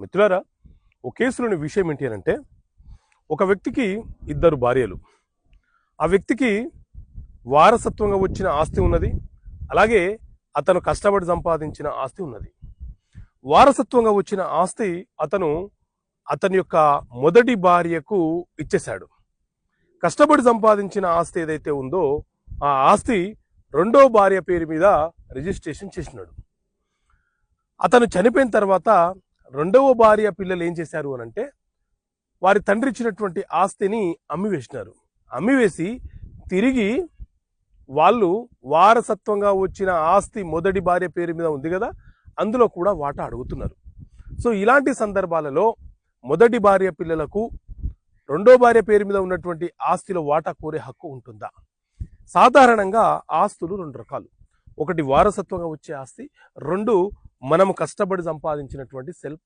మిత్రులారా ఓ కేసులోని విషయం ఏంటి అని అంటే ఒక వ్యక్తికి ఇద్దరు భార్యలు. ఆ వ్యక్తికి వారసత్వంగా వచ్చిన ఆస్తి ఉన్నది అలాగే అతను కష్టపడి సంపాదించిన ఆస్తి ఉన్నది. వారసత్వంగా వచ్చిన ఆస్తి అతను అతని యొక్క మొదటి భార్యకు ఇచ్చేశాడు. కష్టపడి సంపాదించిన ఆస్తి ఏదైతే ఉందో ఆ ఆస్తి రెండో భార్య పేరు మీద రిజిస్ట్రేషన్ చేసినాడు. అతను చనిపోయిన తర్వాత రెండవ భార్య పిల్లలు ఏం చేశారు అని అంటే వారి తండ్రి ఇచ్చినటువంటి ఆస్తిని అమ్మివేసినారు. అమ్మివేసి తిరిగి వాళ్ళు వారసత్వంగా వచ్చిన ఆస్తి మొదటి భార్య పేరు మీద ఉంది కదా అందులో కూడా వాటా అడుగుతున్నారు. సో ఇలాంటి సందర్భాలలో మొదటి భార్య పిల్లలకు రెండో భార్య పేరు మీద ఉన్నటువంటి ఆస్తిలో వాటా కోరే హక్కు ఉంటుందా? సాధారణంగా ఆస్తులు రెండు రకాలు. ఒకటి వారసత్వంగా వచ్చే ఆస్తి రెండు మనము కష్టపడి సంపాదించినటువంటి సెల్ఫ్